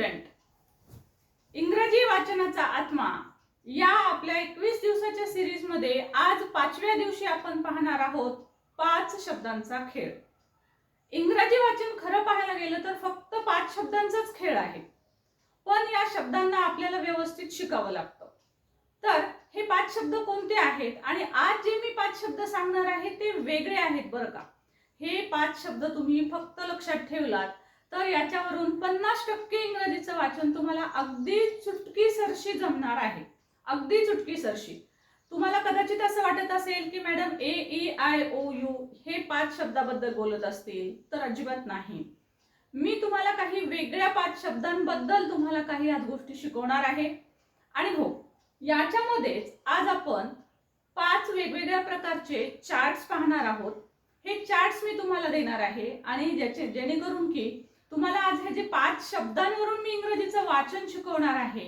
Student इंग्रजी वाचनाचा आत्मा या आपल्या एकवीस दिवसाच्या सिरीजमध्ये आज पाचव्या दिवशी आपण पाहणार आहोत पाच शब्दांचा खेळ. इंग्रजी वाचन खरं पाहायला गेलं तर फक्त पाच शब्दांचाच खेळ आहे. पण या शब्दांना आपल्याला व्यवस्थित शिकावं लागतं. तर हे पाच शब्द कोणते आहेत? आणि आज जे मी पाच शब्द सांगणार आहे ते वेगळे आहेत बरं का. हे पाच शब्द तुम्ही फक्त लक्षात ठेवलात. तर याच्यावरून पन्नास टक्के इंग्रजीचं वाचन तुम्हाला अगदी चुटकी सरशी जमणार आहे. अगदी चुटकी सरशी. तुम्हाला कदाचित असं वाटत असेल की madam A E I O U हे पाच शब्दाबद्दल बोलत असतील तर अजिबात नाही. मी तुम्हाला काही वेगळ्या पाच शब्दांबद्दल तुम्हाला काही आज गोष्टी शिकवणार आहे. आणि हो याच्यामध्येच आज आपण पाच वेगवेगळ्या प्रकारचे चार्ट्स पाहणार आहोत. हे चार्ट्स मी तुम्हाला देणार आहे आणि ज्याचे जेणेकरून की तुम्हाला आज हे जे पाच शब्दांवरून मी इंग्रजीचं वाचन शिकवणार आहे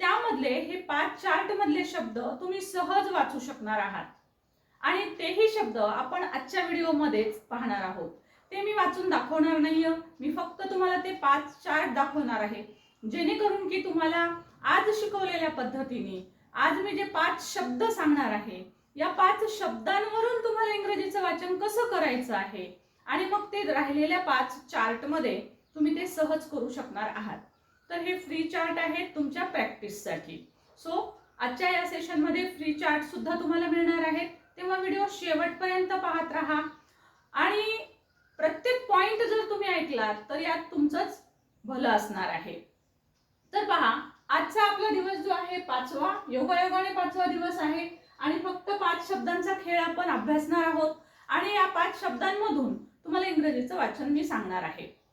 त्यामधले हे पाच चार्ट मधले शब्द तुम्ही सहज वाचू शकणार आहात. आणि तेही शब्द आपण आजच्या व्हिडिओमध्येच पाहणार आहोत. ते मी वाचून दाखवणार नाहीये. मी फक्त तुम्हाला ते पाच चार्ट दाखवणार आहे. जेणेकरून की तुम्हाला आज शिकवलेल्या पद्धतीने आज मी जे पाच शब्द सांगणार आहे या पाच शब्दांवरून तुम्हाला इंग्रजीचं वाचन कसं करायचं आहे? आणि मग ते राहिलेल्या पाच चार्टमध्ये तुम्ही ते सहज करू शकणार आहात. तर हे फ्री चार्ट आहेत तुमच्या प्रॅक्टिससाठी सो आजच्या या सेशनमध्ये फ्री चार्ट सुद्धा तुम्हाला मिळणार आहेत तेव्हा व्हिडिओ शेवटपर्यंत पाहत राहा. आणि प्रत्येक पॉइंट जर तुम्ही ऐकलात तर यात तुमचंच भलं असणार आहे. तर पहा आजचा आपला दिवस जो आहे पाचवा योगायोगाने पाचवा दिवस आहे. आणि फक्त पाच शब्दांचा खेळ आपण अभ्यासणार आहोत. आणि या पाच शब्दांमधून तुम्हाला इंग्रजीचं वाचन मी सांगणार आहे.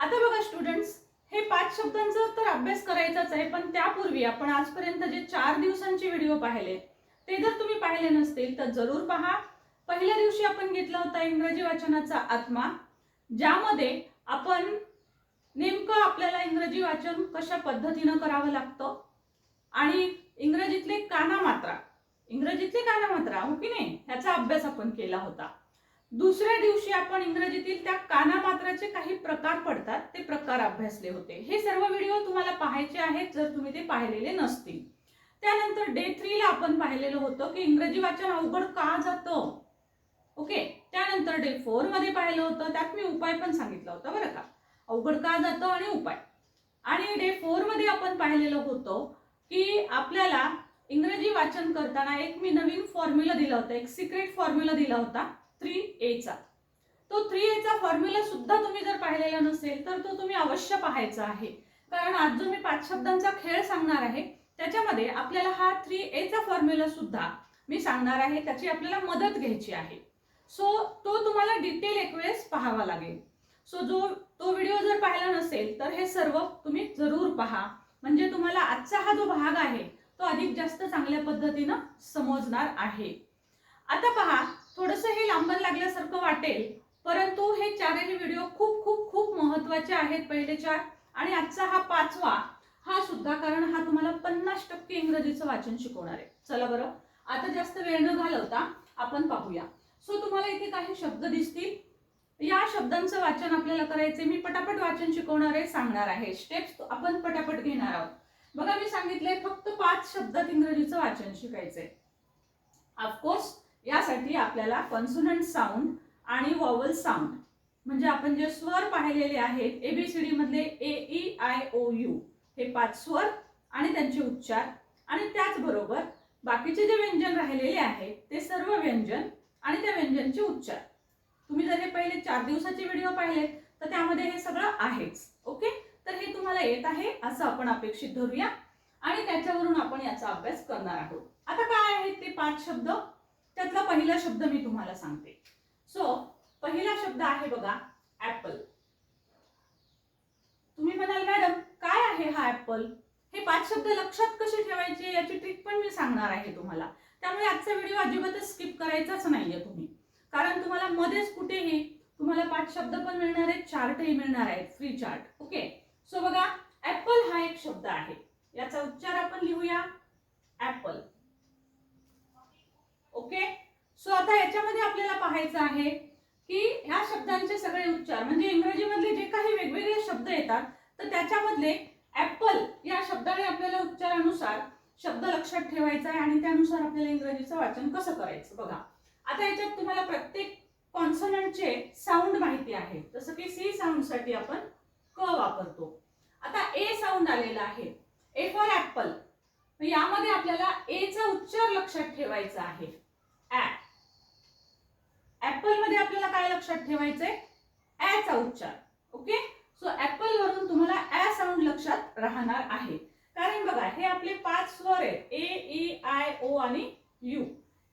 आता बघा स्टुडंट्स हे पाच शब्दांचा तर अभ्यास करायचाच आहे पण त्यापूर्वी आपण आजपर्यंत जे चार दिवसांचे व्हिडिओ पाहिले ते जर तुम्ही पाहिले नसतील तर जरूर पहा. पहिल्या दिवशी आपण घेतला होता इंग्रजी वाचनाचा आत्मा ज्यामध्ये आपण नेमकं आपल्याला इंग्रजी वाचन कशा पद्धतीनं करावं लागतं आणि इंग्रजीतले काना मात्रा इंग्रजीतले काना मात्रा हो की नाही ह्याचा अभ्यास आपण केला होता. दुसऱ्या दिवशी आपण इंग्रजीतील त्या काना मात्राचे काही प्रकार पडतात ते प्रकार अभ्यासले होते. हे सर्व व्हिडिओ तुम्हाला पाहायचे आहेत जर तुम्ही ते पाहिलेले नसतील. त्यानंतर डे थ्रीला आपण पाहिलेलं होतं की इंग्रजी वाचन अवघड का जातं? ओके? त्यानंतर डे फोरमध्ये पाहिलं होतं त्यात मी उपाय पण सांगितला होता बरं का. अवघड का जातं आणि उपाय. आणि डे फोरमध्ये आपण पाहिलेलं होतं की आपल्याला इंग्रजी वाचन करताना एक मी नवीन फॉर्म्युला दिला होता एक सिक्रेट फॉर्म्युला दिला होता. थ्री एचा तो थ्री एचा फॉर्म्युला सुद्धा तुम्ही जर पाहिलेला नसेल तर तो तुम्ही अवश्य पाहायचा आहे. कारण आज जो मी पाच शब्दांचा खेळ सांगणार आहे त्याच्यामध्ये आपल्याला हा थ्री एचा फॉर्म्युला सुद्धा मी सांगणार आहे त्याची आपल्याला मदत घ्यायची आहे. सो तो तुम्हाला डिटेल एक वेळेस पाहावा लागेल. सो जो तो व्हिडिओ जर पाहिला नसेल तर हे सर्व तुम्ही जरूर पहा. म्हणजे तुम्हाला आजचा हा जो भाग आहे तो अधिक जास्त चांगल्या पद्धतीनं समजणार आहे. आता पहा थोडंसं हे लांबण लागल्यासारखं वाटेल परंतु हे चारही व्हिडिओ खूप खूप खूप महत्त्वाचे आहेत पहिले चार आणि आजचा हा पाचवा हा सुद्धा कारण हा तुम्हाला पन्नास टक्के इंग्रजीचं वाचन शिकवणार आहे. चला बरं आता जास्त वेळ न घालवता आपण पाहूया. सो तुम्हाला इथे काही शब्द दिसतील. या शब्दांचं वाचन आपल्याला करायचे मी पटापट वाचन शिकवणार आहे सांगणार आहे. स्टेप्स आपण पटापट घेणार आहोत. बघा मी सांगितलंय फक्त पाच शब्दात इंग्रजीचं वाचन शिकायचंय. ऑफकोर्स यासाठी आपल्याला कॉन्सोनंट साऊंड आणि वॉवल साऊंड म्हणजे आपण जे स्वर पाहिलेले आहेत एबीसीडी मधले A E I O U हे पाच स्वर आणि त्यांचे उच्चार. आणि त्याचबरोबर बाकीचे जे व्यंजन राहिलेले आहेत ते सर्व व्यंजन आणि त्या व्यंजनचे उच्चार. तुम्ही जर हे पहिले चार दिवसाचे व्हिडिओ पाहिलेत तर त्यामध्ये हे सगळं आहेच. ओके? तर हे तुम्हाला येत आहे असं आपण अपेक्षित धरूया. आणि त्याच्यावरून आपण याचा अभ्यास करणार आहोत. आता काय आहेत ते पाच शब्द? त्यातला पहिला शब्द मी तुम्हाला सांगते. सो पहिला शब्द आहे बघा ऍपल तुम्ही म्हणाल मॅडम काय आहे हा ऍपल हे पाच शब्द लक्षात कसे ठेवायचे? याची ट्रिक पण मी सांगणार आहे तुम्हाला. त्यामुळे आजचा व्हिडिओ अजिबातच स्किप करायचाच नाहीये तुम्ही. कारण तुम्हाला मध्येच कुठेही तुम्हाला पाच शब्द पण मिळणार आहेत चार्टही मिळणार आहेत फ्री चार्ट ओके सो बघा ऍपल हा एक शब्द आहे. याचा उच्चार आपण लिहूया ऍपल ओके सो आता याच्यामध्ये आपल्याला पाहायचं आहे की ह्या शब्दांचे सगळे उच्चार म्हणजे इंग्रजीमधले जे काही वेगवेगळे शब्द येतात तर त्याच्यामधले ऍपल या शब्दाने आपल्याला उच्चारानुसार शब्द लक्षात ठेवायचा आहे आणि त्यानुसार आपल्याला इंग्रजीचं वाचन कसं करायचं बघा. आता याच्यात तुम्हाला प्रत्येक कॉन्सनंटचे साऊंड माहिती आहे. जसं की सी साऊंडसाठी आपण क वापरतो. आता ए साऊंड आलेला आहे. ए फॉर ऍपल यामध्ये आपल्याला ए चा उच्चार लक्षात ठेवायचा आहे. ऍपलमध्ये आपल्याला काय लक्षात ठेवायचंय? ऍ चा उच्चार. ओके सो ऍपल वरून तुम्हाला ऍ साऊंड लक्षात राहणार आहे. कारण बघा हे आपले पाच स्वर आहेत. ए ई आय ओ आणि यू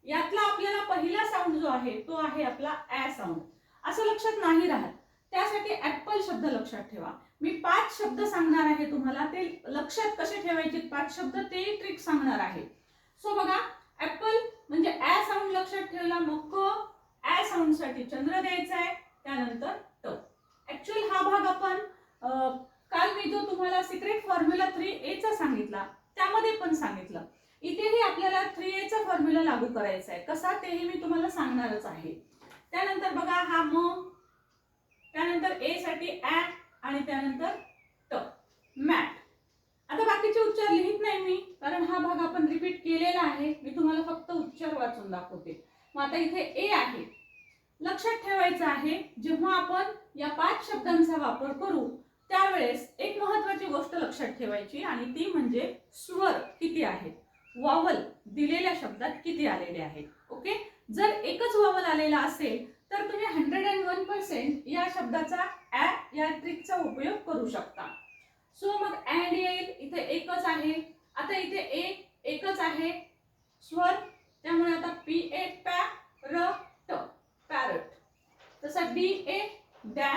यातला आपल्याला पहिला साऊंड जो आहे तो आहे आपला ऍ साऊंड असं लक्षात नाही राहत. त्यासाठी ऍपल शब्द लक्षात ठेवा. मी पाच शब्द सांगणार आहे तुम्हाला. ते लक्षात कसे ठेवायचे? पाच शब्द ते ट्रिक सांगणार आहे. सो बघा ऍपल म्हणजे ॲ साऊंड लक्षात ठेवला मग क ॲ साऊंडसाठी चंद्र द्यायचा आहे त्यानंतर ट ऍक्च्युअल हा भाग आपण काल मी जो तुम्हाला सिक्रेट फॉर्म्युला थ्री ए चा सांगितला त्यामध्ये पण सांगितलं. इथेही आपल्याला थ्री ए चा फॉर्म्युला लागू करायचा आहे कसा? तेही मी तुम्हाला सांगणारच आहे. त्यानंतर बघा हा म त्यानंतर ए साठी ऍ आणि त्यानंतर ट मॅट आता बाकीचे उच्चार लिहित नाही मी कारण हा भाग आपण रिपीट केलेला आहे मी तुम्हाला फक्त उच्चार वाचून दाखवते मग आता इथे ए आहे. लक्षात ठेवायचं आहे जेव्हा आपण या पाच शब्दांचा वापर करू त्यावेळेस एक महत्वाची गोष्ट लक्षात ठेवायची आणि ती म्हणजे स्वर किती आहेत. वावल दिलेल्या शब्दात किती आलेले आहेत. ओके? जर एकच वावल आलेला असेल तर तुम्ही हंड्रेड अँड वन पर्सेंट या शब्दाचा ऍ या ट्रिकचा उपयोग करू शकता. सो मग अँड येईल. इथे एकच आहे. आता इथे ए एकच आहे. स्वर त्यामुळे आता पी ए पॅ र ट पॅरट. तसा डी ए डॅ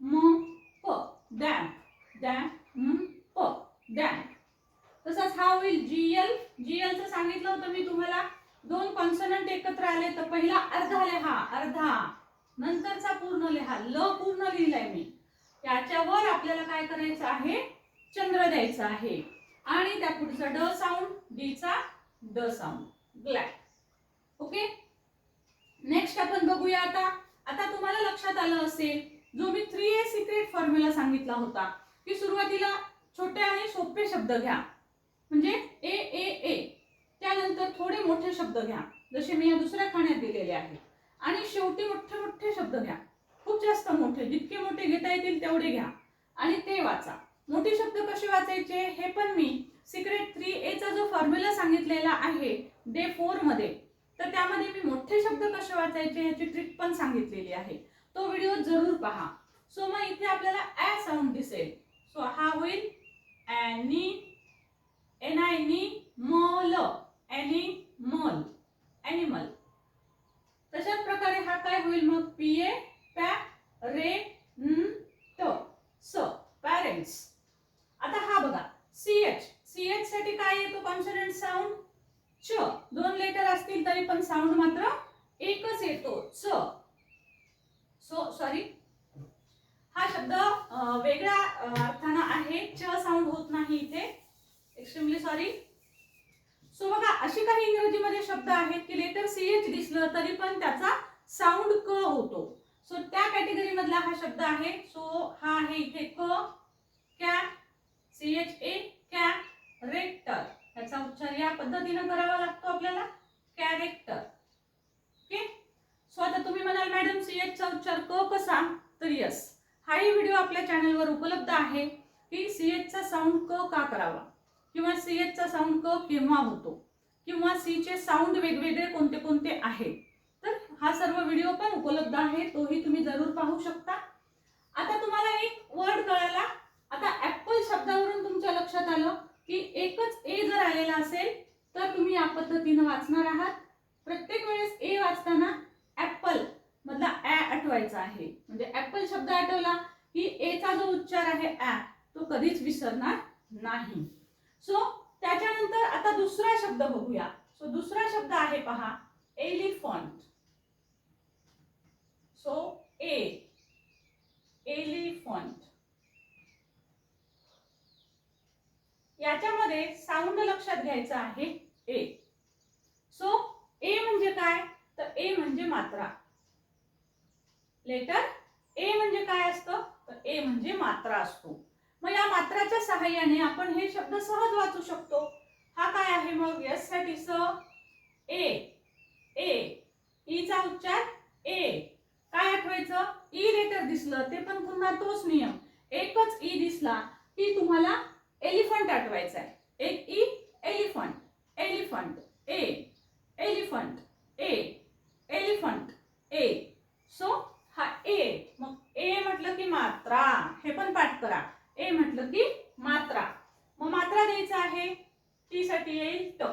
म प डॅम. डॅम म प डॅम. तसाच हा होईल जी एल जी एलचं सांगितलं होतं मी तुम्हाला. दोन कॉन्सनंट एकत्र आले तर पहिला अर्धा लिहा अर्धा. नंतरचा पूर्ण लिहा. ल पूर्ण लिहिलाय मी. त्याच्यावर आपल्याला काय करायचं आहे? चंद्र द्यायचं आहे. आणि त्या पुढचा ड साऊंड डी चा ड साऊंड ग्लॅड ओके नेक्स्ट आपण बघूया आता. आता तुम्हाला लक्षात आलं असेल जो मी थ्री ए सिक्रेट फॉर्म्युला सांगितला होता की सुरुवातीला छोटे आणि सोपे शब्द घ्या. म्हणजे ए ए ए त्यानंतर थोडे मोठे शब्द घ्या जसे मी या दुसऱ्या खाण्यात दिलेले आहे. आणि शेवटी मोठे मोठे शब्द घ्या. खूप जास्त मोठे जितके मोठे घेता येतील तेवढे घ्या. आणि ते वाचा. मोठे शब्द कसे वाचायचे? हे पण मी सिक्रेट थ्री ए चा जो फॉर्म्युला सांगितलेला आहे डे फोरमध्ये. तर त्यामध्ये मी मोठे शब्द कसे वाचायचे ह्याची ट्रिक पण सांगितलेली आहे. तो व्हिडिओ जरूर पहा. सो मग इथे आपल्याला ॲ साऊंड दिसेल. सो हा होईल ॲनी एन आय नी ल एनी म तशाच प्रकारे हा काय होईल मग पी ए पॅ रे न ट स पॅरेंट्स आता हा बघा सी एच सी एच साठी काय येतो कॉन्सनंट साऊंड च दोन लेटर असतील तरी पण साऊंड मात्र एकच येतो च सो सॉरी हा शब्द अं, वेगळ्या अं, अर्थानं आहे च साऊंड होत नाही इथे एक्स्ट्रीमली सॉरी सो बघा अशी काही इंग्रजीमध्ये शब्द आहेत की लेटर सी एच दिसलं तरी पण त्याचा साऊंड क होतो सो त्या कॅटेगरी मधला हा शब्द आहे सो हा आहे इथे क कॅ सी एच ए कॅ रेक्टर याचा उच्चार या पद्धतीनं करावा लागतो आपल्याला कॅरेक्टर ओके सो आता तुम्ही म्हणाल मॅडम सी एच चा उच्चार क कसा तर यस हाही व्हिडिओ आपल्या चॅनलवर उपलब्ध आहे की सी एचचा साऊंड क का करावा? किंवा सी एचचा साऊंड क केव्हा होतो? किंवा सी चे साऊंड वेगवेगळे कोणते कोणते आहेत? तर हा सर्व व्हिडिओ पण उपलब्ध आहे तोही तुम्ही जरूर पाहू शकता. आता तुम्हाला एक वर्ड कळाला. आता ॲपल शब्दावरून तुमच्या लक्षात आलं की एकच ए जर आलेला असेल तर तुम्ही या पद्धतीनं वाचणार आहात. प्रत्येक वेळेस ए वाचताना ॲपल मधला ॲ आठवायचा आहे. म्हणजे ॲपल शब्द आठवला की ए चा जो उच्चार आहे ऍ तो कधीच विसरणार नाही. सो त्याच्यानंतर आता दुसरा शब्द बघूया. सो दुसरा शब्द आहे पहा एलिफंट. So A elephant. याच्यामध्ये साऊंड लक्षात घ्यायचा आहे ए सो ए म्हणजे काय? तर ए म्हणजे मात्रा. लेटर ए म्हणजे काय असतं? तर ए म्हणजे मात्रा असतो. मग या मात्राच्या सहाय्याने आपण हे शब्द सहज वाचू शकतो. हा काय आहे मग? यससाठी स ए ए ईचा उच्चार ए काय आठवायचं? E ई लेटर दिसलं ते पण पुन्हा तोच नियम. एकच ई दिसला की तुम्हाला एलिफंट आठवायचा आहे एक E elephant elephant A elephant A elephant A so हा ए मग ए म्हटलं की मात्रा. हे पण पाठ करा. ए म्हटलं की मात्रा. मग मात्रा द्यायचा आहे. टी साठी येईल ट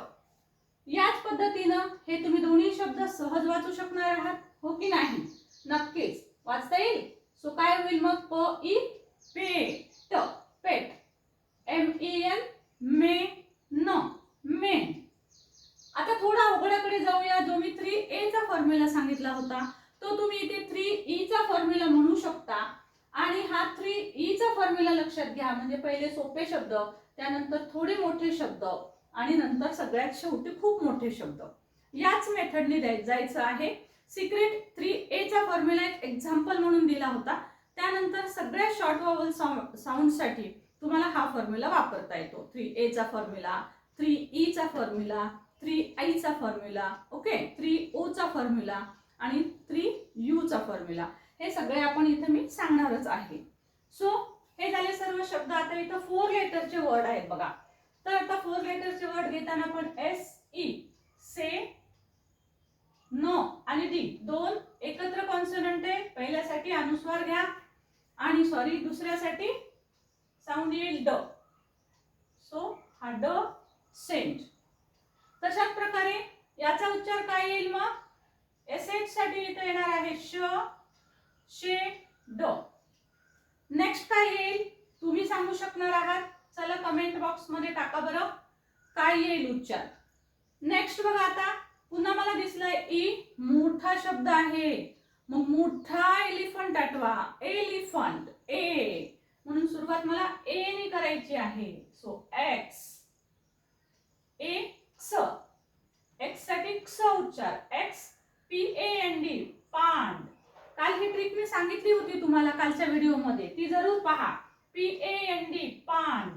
याच पद्धतीनं हे तुम्ही दोन्ही शब्द सहज वाचू शकणार आहात हो की नाही? नक्कीच. वाचता येईल? सो काय होईल मग? प E pet pet. M E N मे न मेन. आता थोडा अवघडाकडे जाऊया. जो मी थ्री ए चा फॉर्म्युला सांगितला होता तो तुम्ही इथे थ्री ईचा फॉर्म्युला म्हणू शकता. आणि हा थ्री ई e चा फॉर्म्युला लक्षात घ्या म्हणजे पहिले सोपे शब्द त्यानंतर थोडे मोठे शब्द आणि नंतर सगळ्यात शेवटी खूप मोठे शब्द. याच मेथडने द्याय जायचं आहे. सिक्रेट थ्री ए चा फॉर्म्युला एक एक्झाम्पल म्हणून दिला होता. त्यानंतर सगळ्या शॉर्ट वॉवल साऊंडसाठी तुम्हाला हा फॉर्म्युला वापरता येतो. थ्री ए चा फॉर्म्युला थ्री ई चा फॉर्म्युला थ्री आईचा फॉर्म्युला ओके थ्री ओचा फॉर्म्युला आणि थ्री यू चा फॉर्म्युला हे सगळे आपण इथं मी सांगणारच आहे. सो हे झाले सर्व शब्द. आता इथं फोर लेटरचे वर्ड आहेत बघा. तर आता फोर लेटरचे वर्ड घेताना आपण एस ई e, से नो आणि डी दोन एकत्र कॉन्सनंट आहे. पहिल्यासाठी अनुस्वार घ्या. आणि सॉरी दुसऱ्यासाठी साऊंड येईल ड. सो हा ड सेंट तशाच प्रकारे याचा उच्चार काय येईल मग? एस एच साठी इथं येणार आहे श शे ड नेक्स्ट काय येईल? तुम्ही सांगू शकणार आहात. चला कमेंट बॉक्समध्ये टाका बरं. काय येईल उच्चार? नेक्स्ट बघा आता. पुन्हा मला दिसलंय ई e. मोठा शब्द आहे. मग मोठा एलिफंट आठवा. एलिफंट ए म्हणून सुरुवात मला ए ने करायची आहे. सो एक्स ए क्स एक्ससाठी क्स उच्चार. X P A N D पांड काल ही ट्रिक मी सांगितली होती तुम्हाला कालच्या व्हिडिओमध्ये ती जरूर पहा. पी ए एन डी पांड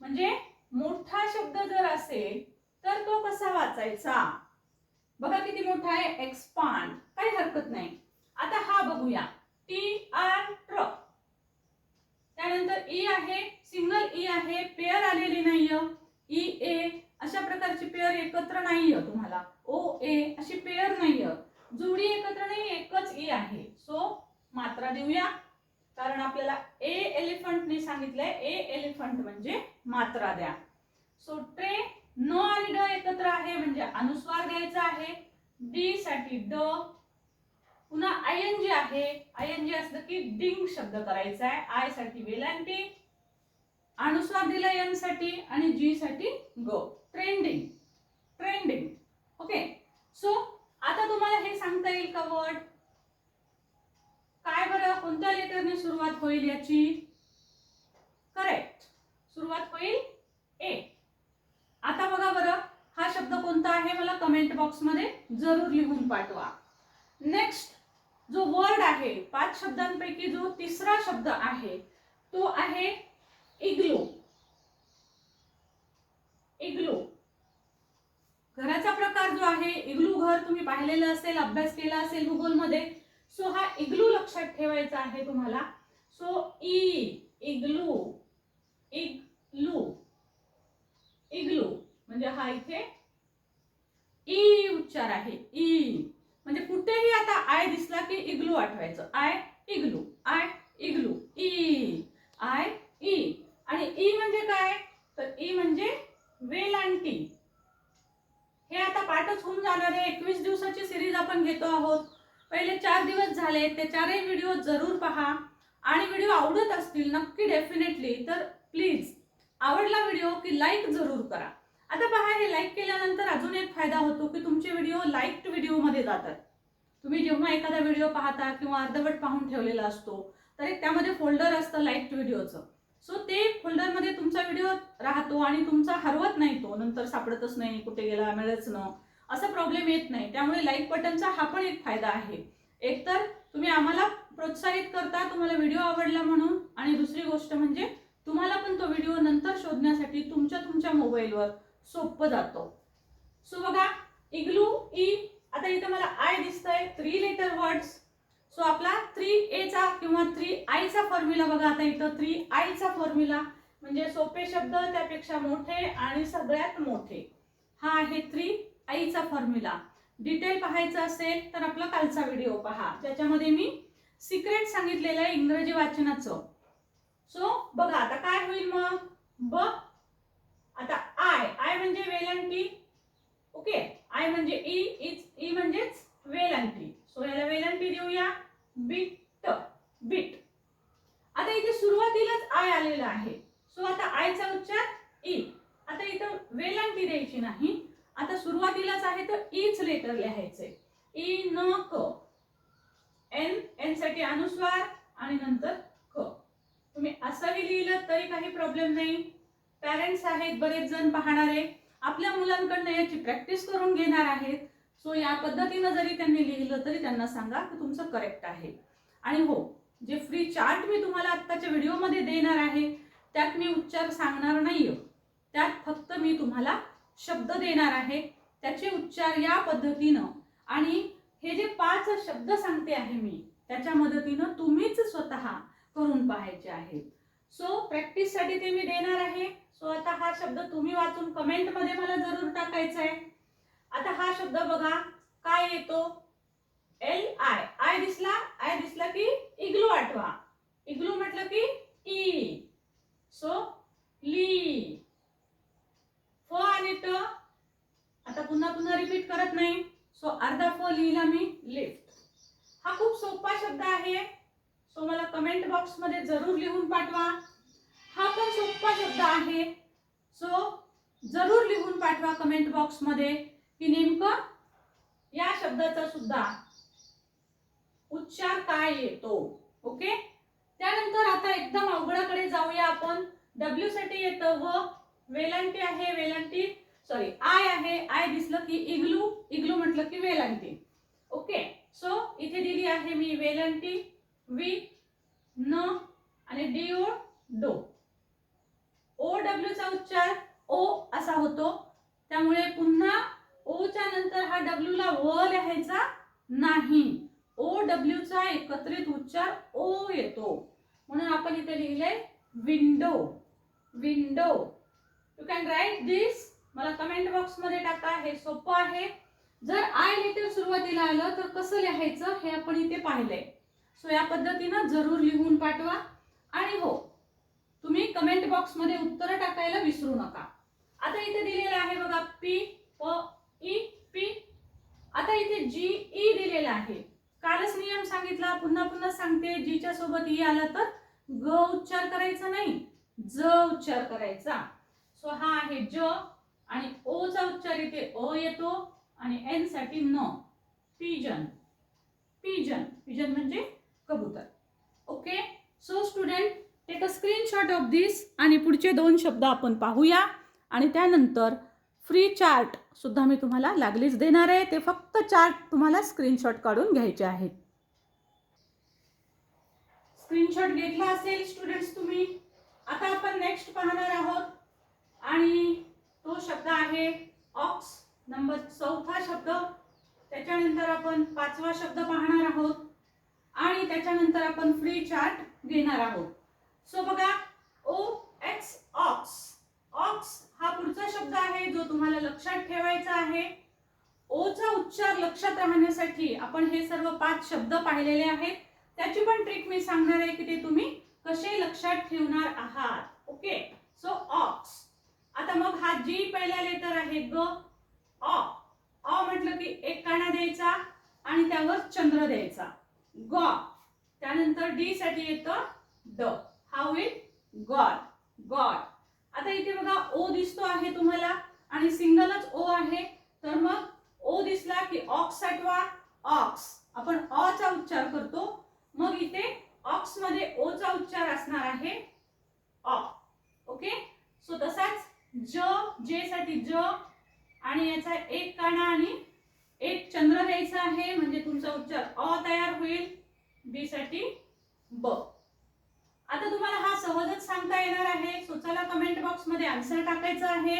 म्हणजे मोठा शब्द जर असेल तर तो कसा वाचायचा? बघा किती मोठा आहे. एक्सपांड काही हरकत नाही. आता हा बघूया. टी आर ट्र त्यानंतर ई आहे. सिंगल ई e आहे. पेअर आलेली नाहीये. ई ए अशा प्रकारची पेअर एकत्र नाहीये तुम्हाला. ओ ए अशी पेअर नाहीये. जोडी एकत्र नाही एकच ई आहे. सो मात्रा देऊया. कारण आपल्याला ए एलिफंटने सांगितलंय ए एलिफंट म्हणजे मात्रा द्या. सो ट्रे न आणि ड एकत्र आहे म्हणजे अनुस्वार द्यायचा आहे. डी साठी ड पुन्हा आय एन जी आहे. आय एन जी असलं की डिंग शब्द करायचा आहे. आयसाठी वेलांटी अनुस्वार दिला एनसाठी आणि जी साठी ग. ट्रेंडिंग ट्रेंडिंग ओके सो आता तुम्हाला हे सांगता येईल का वर्ड काय बरं कोणत्या लेटरने सुरुवात होईल याची? करेक्ट सुरुवात होईल ए आता बघा बरं हा शब्द कोणता आहे मला कमेंट बॉक्समध्ये जरूर लिहून पाठवा. नेक्स्ट जो वर्ड आहे पाच शब्दांपैकी जो तिसरा शब्द आहे तो आहे इग्लो. इग्लो. घराचा प्रकार जो आहे इग्लू घर तुम्ही पाहिलेलं असेल अभ्यास केला असेल भूगोलमध्ये सो हा इग्लू लक्षात ठेवायचा आहे तुम्हाला. So E e, igloo igloo igloo म्हणजे हा इथे ई उच्चार आहे ई म्हणजे कुठेही आता आय दिसला की इग्लू आठवायचं. I igloo I igloo E I E आणि ई म्हणजे काय? तर ई म्हणजे वेलांटी हे आता पाठच होऊन जाणार आहे. एकवीस दिवसाची सिरीज आपण घेतो आहोत. पहिले चार दिवस झाले ते चारही व्हिडिओ जरूर पहा. आणि व्हिडिओ आवडत असतील नक्की डेफिनेटली तर प्लीज आवडला व्हिडिओ की लाईक जरूर करा. आता पहा हे लाईक केल्यानंतर अजून एक फायदा होतो की तुमचे व्हिडिओ लाईक्ड व्हिडिओमध्ये जातात. तुम्ही जेव्हा एखादा व्हिडिओ पाहता किंवा अर्धवट पाहून ठेवलेला असतो तर एक त्यामध्ये फोल्डर असतं लाईक्ड व्हिडिओचं सो ते फोल्डरमध्ये तुमचा व्हिडिओ राहतो आणि तुमचा हरवत नाही तो. नंतर सापडतच नाही कुठे गेला मिळच न. असा प्रॉब्लेम येत नाही. त्यामुळे लाईक बटनचा हा पण एक फायदा आहे. एकतर तुम्ही आम्हाला प्रोत्साहित करता तुम्हाला व्हिडिओ आवडला म्हणून. आणि दुसरी गोष्ट म्हणजे तुम्हाला पण तो व्हिडिओ नंतर शोधण्यासाठी तुमच्या तुमच्या मोबाईलवर सोपं जातो. सो बघा इग्लू ई आता इथं मला आय दिसतंय. थ्री लेटर वर्ड्स सो आपला थ्री एचा किंवा थ्री आयचा फॉर्म्युला बघा आता इथं थ्री आयचा फॉर्म्युला म्हणजे सोपे शब्द त्यापेक्षा मोठे आणि सगळ्यात मोठे. हा आहे थ्री आईचा फॉर्म्युला डिटेल पाहायचं असेल तर आपला कालचा व्हिडिओ पहा. ज्याच्यामध्ये मी सिक्रेट सांगितलेलं आहे इंग्रजी वाचनाचं. सो बघा आता काय होईल मग? ब आता आय आय म्हणजे वेलांटी. ओके आय म्हणजे ई इज ई म्हणजेच वेलांटी. सो याला वेलांटी देऊया. Bit bit. आता इथे सुरुवातीलाच आय आलेला आहे. सो आता आयचा उच्चार ई. आता इथं वेलांटी द्यायची नाही. आता सुरुवातीलाच आहे तर ईच लेटर लिहायचंय. ई न क. एन एनसाठी अनुस्वार आणि नंतर क तुम्ही असंही लिहिलं तरी काही प्रॉब्लेम नाही. पॅरेंट्स आहेत बरेच जण पाहणारे. आपल्या मुलांकडनं याची प्रॅक्टिस करून घेणार आहेत. सो या पद्धतीनं जरी त्यांनी लिहिलं तरी त्यांना सांगा की तुमचं करेक्ट आहे. आणि हो जे फ्री चार्ट मी तुम्हाला आत्ताच्या व्हिडिओमध्ये देणार आहे त्यात मी उच्चार सांगणार नाही त्यात फक्त मी तुम्हाला शब्द देणार आहे. त्याचे उच्चार या पद्धतीनं आणि हे जे पाच शब्द सांगते आहे मी त्याच्या मदतीनं तुम्हीच स्वतः करून पाहायचे आहेत. सो प्रॅक्टिससाठी ते मी देणार आहे. सो आता हा शब्द तुम्ही वाचून कमेंटमध्ये मला जरूर टाकायचा आहे. आता हा शब्द बघा काय येतो? एल आय आय दिसला आय दिसला की इग्लू आठवा. इग्लू म्हटलं की ई सो ली फ आणि ट आता पुन्हा पुन्हा रिपीट करत नाही. सो अर्धा फ लिहिला मी लिफ्ट हा खूप सोपा शब्द आहे. सो मला कमेंट बॉक्समध्ये जरूर लिहून पाठवा. हा पण सोपा शब्द आहे. सो जरूर लिहून पाठवा कमेंट बॉक्समध्ये की नेमकं या शब्दाचा सुद्धा उच्चार काय येतो? ओके? त्यानंतर आता एकदम अवघडाकडे जाऊया आपण. डब्ल्यू साठी येतं व वेलांटी आहे वेलांटी सॉरी आय आहे. आय दिसलं की इग्लू इग्लू म्हटलं की वेलांटी. ओके? सो इथे दिली आहे मी वेलांटी वी न आणि डी ओ डो ओ डब्ल्यू चा उच्चार ओ असा होतो. त्यामुळे पुन्हा ओ च्या नंतर हा डब्ल्यू ला व लिहायचा नाही. ओ डब्ल्यू चा एकत्रित उच्चार ओ येतो. म्हणून आपण इथे लिहिलंय window window you can write this मला कमेंट बॉक्समध्ये टाका. हे सोपं आहे. जर आय लेटर सुरुवातीला आलं तर कसं लिहायचं हे आपण इथे पाहिलंय. सो या पद्धतीनं जरूर लिहून पाठवा. आणि हो तुम्ही कमेंट बॉक्समध्ये उत्तरं टाकायला विसरू नका. आता इथे दिलेलं आहे बघा पी प आता इथे जी ई आहे. कालच नियम सांगितला पुन्हा पुन्हा सांगते जीच्या सोबत ई आला तर ग उच्चार करायचा नाही ज उच्चार करायचा. सो हा आहे ज आणि ओ चा उच्चार इथे अ येतो आणि एनसाठी न. पिजन. पिजन. पिजन म्हणजे कबूतर. Okay? So student take a screenshot of this आणि पुढचे दोन शब्द आपण पाहूया. आणि त्यानंतर फ्री चार्ट सुद्धा मी तुम्हाला लागलीच देणार आहे. ते फक्त चार्ट तुम्हाला स्क्रीनशॉट काढून घ्यायचे आहेत. स्क्रीनशॉट घेतला असेल स्टुडंट्स तुम्ही. आता आपण नेक्स्ट पाहणार आहोत. आणि तो शब्द आहे ऑक्स नंबर चौथा शब्द. त्याच्यानंतर आपण पाचवा शब्द पाहणार आहोत. आणि त्याच्यानंतर आपण फ्री चार्ट घेणार आहोत. सो बघा ओ एक्स ऑक्स ऑक्स हा पुढचा शब्द आहे जो तुम्हाला लक्षात ठेवायचा आहे. ओचा उच्चार लक्षात राहण्यासाठी आपण हे सर्व पाच शब्द पाहिलेले आहेत. त्याची पण ट्रिक मी सांगणार आहे की ते तुम्ही कसे लक्षात ठेवणार आहात. ओके सो ऑक्स आता मग हा जी पहिला लेटर आहे ग. ऑ ऑ म्हटलं की एक काना द्यायचा आणि त्यावर चंद्र द्यायचा. ग त्यानंतर डी साठी येतं ड. हा होईल गॉड गॉड आता इथे बघा ओ दिसतो आहे तुम्हाला आणि सिंगलच ओ आहे. तर मग ओ दिसला की ऑक्स साठवा ऑक्स. आपण अ चा उच्चार करतो. मग इथे ऑक्समध्ये ओ चा उच्चार असणार आहे ऑ ओके? सो तसाच ज जे साठी ज आणि याचा एक काना आणि एक चंद्र द्यायचा आहे. म्हणजे तुमचा उच्चार अ तयार होईल. बी साठी ब. आता तुम्हाला हा सहजच सांगता येणार आहे. स्वतःला कमेंट बॉक्समध्ये आन्सर टाकायचं आहे.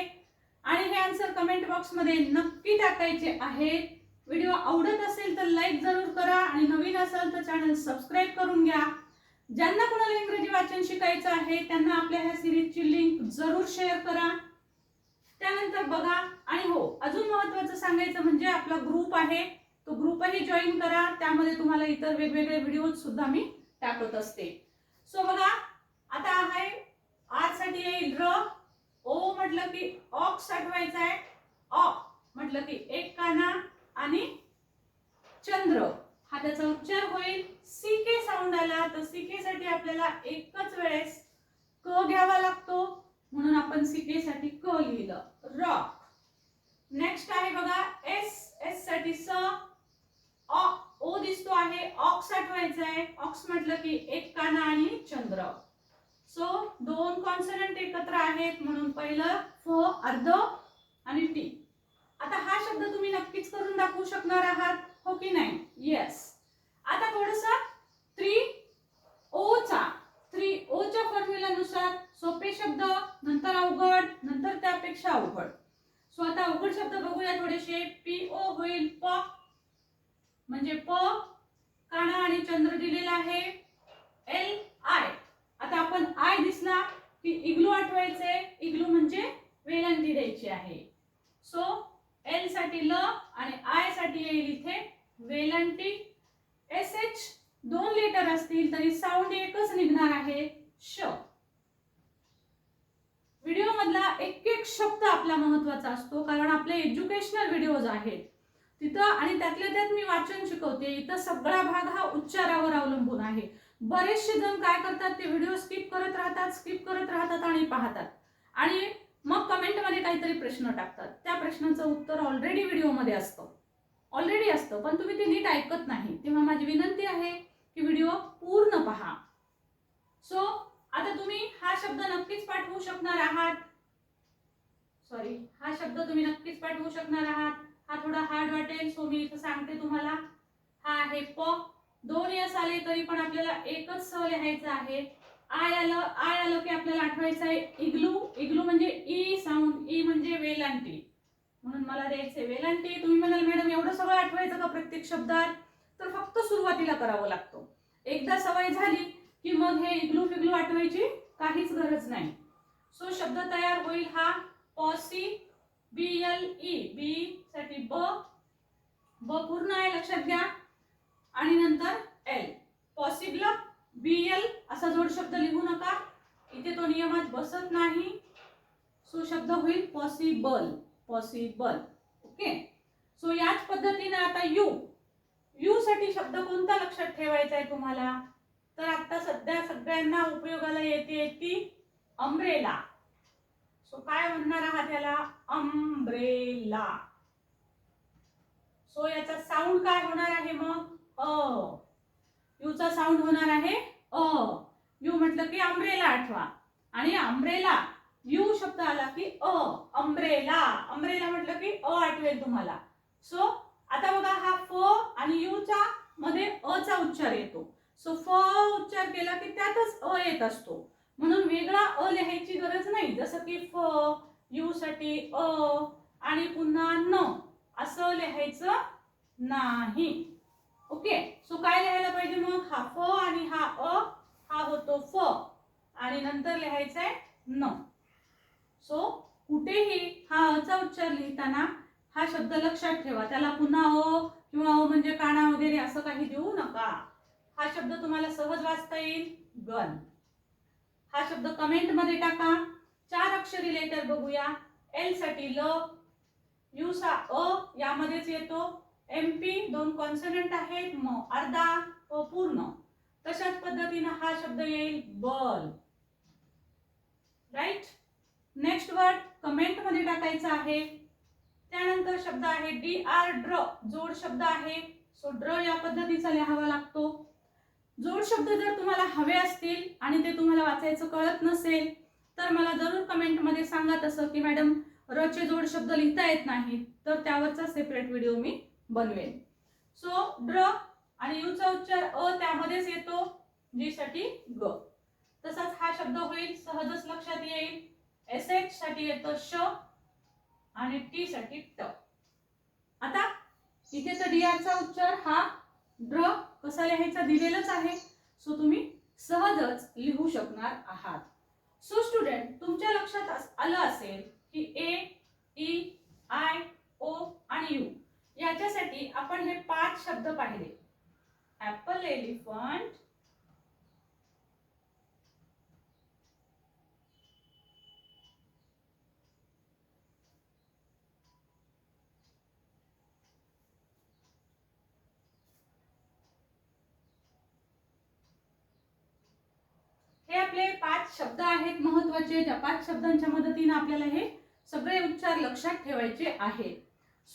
आणि हे आन्सर कमेंट बॉक्समध्ये नक्की टाकायचे आहेत व्हिडिओ आवडत असेल तर लाईक जरूर करा आणि नवीन असेल तर चॅनल सबस्क्राईब करून घ्या. ज्यांना कोणाला इंग्रजी वाचन शिकायचं आहे त्यांना आपल्या ह्या सिरीजची लिंक जरूर शेअर करा. त्यानंतर बघा आणि हो अजून महत्वाचं सांगायचं म्हणजे आपला ग्रुप आहे. तो ग्रुपही जॉईन करा. त्यामध्ये तुम्हाला इतर वेगवेगळे व्हिडिओज सुद्धा मी टाकत असते. सो बघा आता आहे आरसाठी येईल र. ओ म्हटलं की ऑक आठवायचा आहे. ऑ म्हटलं की एक काना आणि चंद्र. हा त्याचा उच्चार होईल. सी के साऊंड आला तर सी के साठी आपल्याला एकच वेळेस क घ्यावा लागतो. म्हणून आपण सी के साठी क लिहिलं. रॉक नेक्स्ट आहे बघा एस एससाठी स सा, ओ दिसतो आहे ऑक्स आठवायचा आहे. ऑक्स म्हटलं की एक काना आणि चंद्र. सो दोन कॉन्सनंट एकत्र आहेत म्हणून पहिलं फ अर्ध आणि टी. आता हा शब्द तुम्ही नक्कीच करून दाखवू शकणार आहात हो की नाही? येस आता थोडस थ्री ओचा थ्री ओच्या फॉर्म्युलानुसार सोपे शब्द नंतर अवघड नंतर त्यापेक्षा अवघड. सो आता अवघड शब्द बघूया थोडेसे. पी ओ होईल प म्हणजे प काना आणि चंद्र दिलेला आहे. एल आय आता आपण आय दिसला की इग्लू आठवायचे. इग्लू म्हणजे वेलांटी द्यायची आहे. सो एलसाठी ल आणि आयसाठी येईल इथे वेलांटी एस एच दोन लेटर असतील तरी साऊंड एकच निघणार आहे. श. व्हिडिओ मधला एक एक शब्द आपला महत्त्वाचा असतो कारण आपले एज्युकेशनल व्हिडिओज आहेत. तिथं आणि त्यातल्या त्यात मी वाचन शिकवते. इथं सगळा भाग हा उच्चारावर अवलंबून आहे. बरेचसे जण काय करतात ते व्हिडिओ स्किप करत राहतात स्किप करत राहतात आणि पाहतात. आणि मग कमेंटमध्ये काहीतरी प्रश्न टाकतात. त्या प्रश्नाचं उत्तर ऑलरेडी व्हिडिओमध्ये असतं. ऑलरेडी असतं पण तुम्ही ते नीट ऐकत नाही. तेव्हा माझी विनंती आहे की व्हिडिओ पूर्ण पहा. सो आता तुम्ही हा शब्द नक्कीच पाठवू शकणार आहात. सॉरी हा शब्द तुम्ही नक्कीच पाठवू शकणार आहात. हा थोडा हार्ड वाटेल सो मी इथं सांगते तुम्हाला. हा आहे प. दोन यस आले तरी पण आपल्याला एकच स लिहायचं आहे. आय आलं आय आलं की आपल्याला आठवायचं आहे इग्लू. इग्लू म्हणजे ई साऊंड ई म्हणजे वेलांटी. म्हणून मला द्यायचे वेलांटी. तुम्ही म्हणाल मॅडम एवढं सगळं आठवायचं का प्रत्येक शब्दात? तर फक्त सुरुवातीला करावं लागतो. एकदा सवय झाली की मग हे इग्लू फिग्लू आठवायची काहीच गरज नाही. सो शब्द तयार होईल हा पॉसी बी एल ई बी साठी ब ब पूर्ण आहे लक्षात घ्या. आणि नंतर एल पॉसिबल बी एल असा जोड शब्द लिहू नका. इथे तो नियमात बसत नाही. सो शब्द होईल पॉसिबल पॉसिबल ओके सो याच पद्धतीने आता यू यू साठी शब्द कोणता लक्षात ठेवायचा आहे तुम्हाला? तर आता सध्या सगळ्यांना उपयोगाला येते ती अम्ब्रेला सो काय म्हणणार आहात याला? अम्ब्रेला सो याचा साऊंड काय होणार आहे मग? अ. यूचा साऊंड होणार आहे अ. यू म्हटलं की अम्ब्रेला आठवा. आणि अम्ब्रेला यू शब्द आला की अ. अम्ब्रेला अम्ब्रेला म्हटलं की अ आठवेल तुम्हाला. सो आता बघा हा फ आणि यूचा मध्ये अ चा उच्चार येतो. सो फ उच्चार केला की त्यातच अ येत असतो. म्हणून वेगळा अ लिहायची गरज नाही. जसं की फ यू साठी अ आणि पुन्हा न असं लिहायचं नाही. ओके? सो काय लिहायला पाहिजे मग? हा फ आणि हा अ हा होतो फ. आणि नंतर लिहायचंय आहे न. सो कुठेही हा अचा उच्चार लिहिताना हा शब्द लक्षात ठेवा. त्याला पुन्हा अ किंवा अ म्हणजे काना वगैरे असं काही देऊ नका. हा शब्द तुम्हाला सहज वाचता येईल. गन हा शब्द कमेंटमध्ये टाका. चार अक्षरी लेटर बघूया. एलसाठी ल यू सा अ यामध्येच येतो. एम पी दोन कॉन्सनंट आहेत म अर्धा व पूर्ण. तशाच पद्धतीनं हा शब्द येईल बल. राईट नेक्स्ट वर्ड कमेंटमध्ये टाकायचा आहे. त्यानंतर शब्द आहे डी आर ड्र जोड शब्द आहे. सो ड्र या पद्धतीचा लिहावा लागतो. जोड शब्द जर तुम्हाला हवे असतील आणि ते तुम्हाला वाचायचं कळत नसेल तर मला जरूर कमेंटमध्ये सांगा तसं की मॅडम रचे जोड शब्द लिहिता येत नाहीत तर त्यावरचा सेपरेट व्हिडिओ मी बनवेन. सो ड्र आणि यूचा उच्चार अ त्यामध्येच येतो जी साठी ग. तसाच हा शब्द होईल सहजच लक्षात येईल. एस एच साठी येतो श आणि टी साठी ट आता इथे तर डी चा उच्चार हा ड्र कसा लिहायचा दिलेलाच आहे. सो तुम्ही सहजच लिहू शकणार आहात. सो स्टुडंट तुमच्या लक्षात आलं असेल की ए ई आय ओ आणि यू याच्यासाठी आपण हे पाच शब्द पाहिले. ॲपल एलिफंट हे आपले पाच शब्द आहेत महत्त्वाचे. त्या पाच शब्दांच्या मदतीने आपल्याला हे सगळे उच्चार लक्षात ठेवायचे आहेत.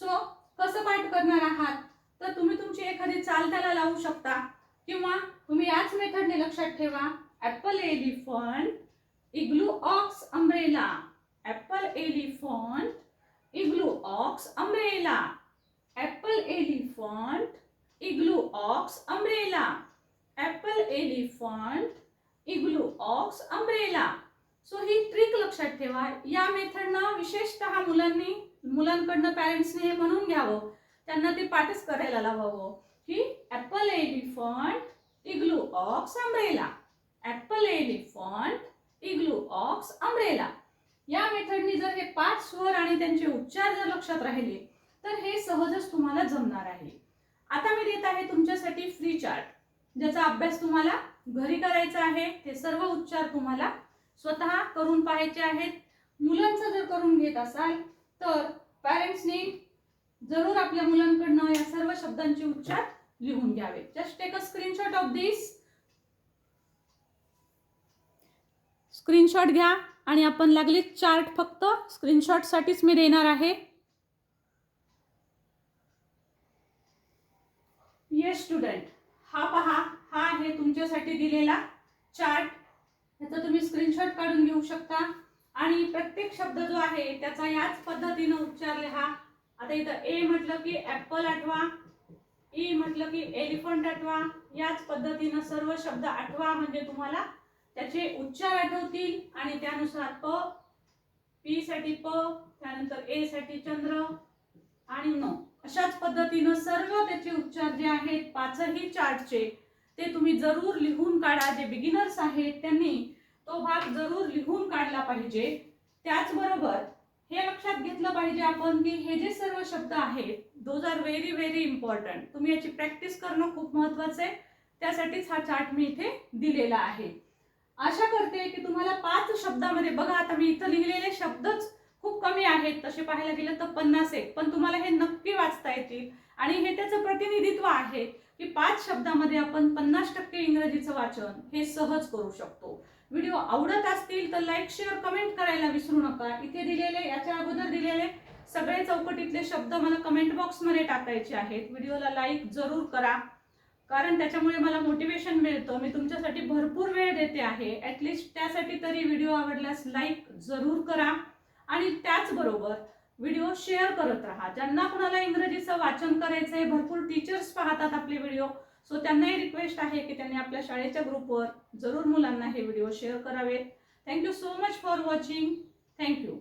सो कसं पाठ करणार आहात? तर तुम्ही तुमची एखादी चाल त्याला लावू शकता. किंवा तुम्ही याच मेथडने लक्षात ठेवा. Apple elephant igloo ox umbrella apple elephant igloo ox umbrella apple elephant igloo ox umbrella apple elephant igloo ox umbrella so ही ट्रिक लक्षात ठेवा. या मेथडनं विशेषतः मुलांनी मुलांकडनं पॅरेंट्सने हे म्हणून घ्यावं. त्यांना ते पाठच करायला लावावं. की apple elephant igloo ox umbrella apple elephant igloo ox umbrella या मेथडनी जर हे पाच स्वर आणि त्यांचे उच्चार जर लक्षात राहिले तर हे सहजच तुम्हाला जमणार आहे. आता मी देत आहे तुमच्यासाठी फ्री चार्ट ज्याचा अभ्यास तुम्हाला घरी करायचं आहे ते सर्व उच्चार तुम्हाला स्वतः करून पाहायचे आहेत. मुलांचं जर करून घेत असाल तर पॅरेंट्सनी जरूर आपल्या मुलांकडनं या सर्व शब्दांचे उच्चार लिहून घ्यावे. Just take a screenshot of this screenshot घ्या आणि आपण लागले चार्ट फक्त. स्क्रीनशॉट साठीच मी देणार आहे. येस स्टुडंट हा पहा. हा आहे तुमच्यासाठी दिलेला चार्ट. ह्याचा तुम्ही स्क्रीनशॉट काढून घेऊ शकता. आणि प्रत्येक शब्द जो आहे त्याचा याच पद्धतीनं उच्चार लिहा आता इथं ए म्हटलं की ॲपल आठवा ई म्हटलं की एलिफंट आठवा. याच पद्धतीनं सर्व शब्द आठवा म्हणजे तुम्हाला त्याचे उच्चार आठवतील. आणि त्यानुसार प पी साठी प त्यानंतर ए साठी चंद्र आणि न. अशाच पद्धतीनं सर्व त्याचे उच्चार जे आहेत पाचही चार्टचे ते तुम्ही जरूर लिहून काढा. जे बिगिनर्स आहेत त्यांनी तो भाग जरूर लिहून काढला पाहिजे. त्याचबरोबर हे लक्षात घेतलं पाहिजे आपण की हे जे सर्व शब्द आहेत those are very very important तुम्ही याची प्रॅक्टिस करणं खूप महत्वाचं आहे. त्यासाठीच हा चार्ट मी इथे दिलेला आहे. आशा करते की तुम्हाला पाच शब्दामध्ये बघा आता मी इथं लिहिलेले शब्दच खूप कमी आहेत. तसे पाहायला गेलं तर पन्नास आहेत पण तुम्हाला हे नक्की वाचता येतील. आणि हे त्याचं प्रतिनिधित्व आहे. की पाच शब्दामध्ये आपण पन्नास टक्के इंग्रजीचं वाचन हे सहज करू शकतो. व्हिडिओ आवडत असतील तर लाईक शेअर कमेंट करायला विसरू नका. इथे दिलेले याच्या अगोदर दिलेले सगळे चौकटीतले शब्द मला कमेंट बॉक्समध्ये टाकायचे आहेत. व्हिडिओला लाईक जरूर करा. कारण त्याच्यामुळे मला मोटिवेशन मिळतं. मी तुमच्यासाठी भरपूर वेळ देते आहे. ॲटलिस्ट त्यासाठी तरी व्हिडिओ आवडल्यास लाईक जरूर करा. आणि त्याचबरोबर व्हिडिओ शेअर करत राहा. ज्यांना कुणाला इंग्रजीचं वाचन करायचं आहे भरपूर टीचर्स पाहतात आपले व्हिडिओ. सो त्यांनाही रिक्वेस्ट आहे की त्यांनी आपल्या शाळेच्या ग्रुपवर जरूर मुलांना हे व्हिडिओ शेअर करावेत. Thank you so much for watching thank you